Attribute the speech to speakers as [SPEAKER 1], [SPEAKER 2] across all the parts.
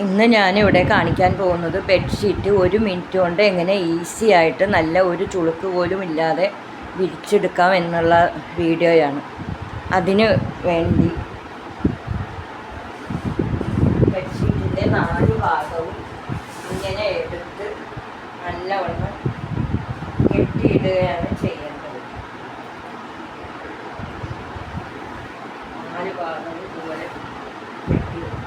[SPEAKER 1] ഇന്ന് ഞാനിവിടെ കാണിക്കാൻ പോകുന്നത് ബെഡ്ഷീറ്റ് ഒരു മിനിറ്റ് കൊണ്ട് എങ്ങനെ ഈസി ആയിട്ട് നല്ല ഒരു ചുളുക്ക് പോലും ഇല്ലാതെ വിരിച്ചെടുക്കാം എന്നുള്ള വീഡിയോയാണ് അതിന് വേണ്ടി ബെഡ്ഷീറ്റിന്റെ നാല് ഭാഗവും ഇങ്ങനെ എടുത്ത് നല്ലവണ്ണം കെട്ടിയിടുകയാണ് ചെയ്യേണ്ടത്. നാല് ഭാഗവും ഇതുപോലെ കെട്ടിയിടും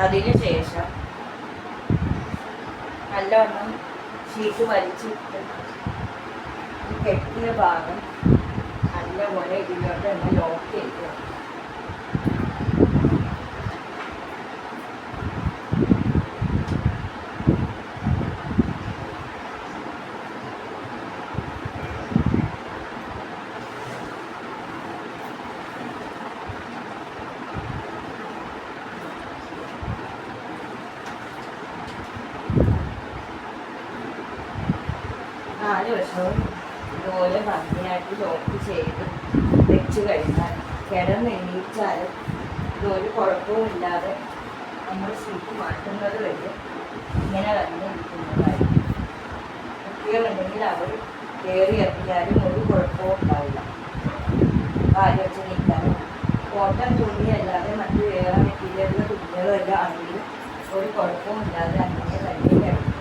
[SPEAKER 1] അതിന് ശേഷം നല്ലവണ്ണം ഷീറ്റ് വലിച്ചിട്ട് കെട്ടിയ ഭാഗം നല്ലപോലെ ഇതിലോട്ട് ലോക്ക് ചെയ്ത് നാല് വർഷവും ഇതുപോലെ ഭംഗിയായിട്ട് ലോക്ക് ചെയ്ത് വെച്ച് കഴിഞ്ഞാൽ കിടന്നെണീച്ചാലും ഇതൊരു കുഴപ്പവുമില്ലാതെ നമ്മൾ സീറ്റ് മാറ്റുന്നത് വരെ ഇങ്ങനെ തന്നെ ഇരിക്കുന്നതായിരിക്കും കുട്ടികളുണ്ടെങ്കിൽ അവർ കയറി എത്തിയാലും ഒരു കുഴപ്പവും ഉണ്ടാവില്ല. ആലോചനയില്ലാതെ കോട്ടൺ തുണി അല്ലാതെ മറ്റു വേറെ മെറ്റീരിയലിലെ തുണികളും ആണെങ്കിലും ഒരു കുഴപ്പവും ഇല്ലാതെ അങ്ങനെ തന്നെ കിടക്കും.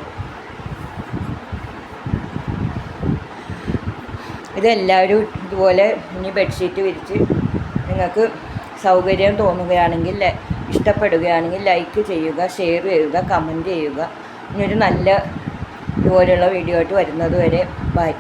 [SPEAKER 1] ഇതെല്ലാവരും ഇതുപോലെ ഇനി ബെഡ്ഷീറ്റ് വിരിച്ച് നിങ്ങൾക്ക് സൗകര്യം തോന്നുകയാണെങ്കിൽ ഇഷ്ടപ്പെടുകയാണെങ്കിൽ ലൈക്ക് ചെയ്യുക ഷെയർ ചെയ്യുക കമന്റ് ചെയ്യുക. ഇനിയൊരു നല്ല ഇതുപോലെയുള്ള വീഡിയോ ആയിട്ട് വരുന്നത് വരെ ബൈ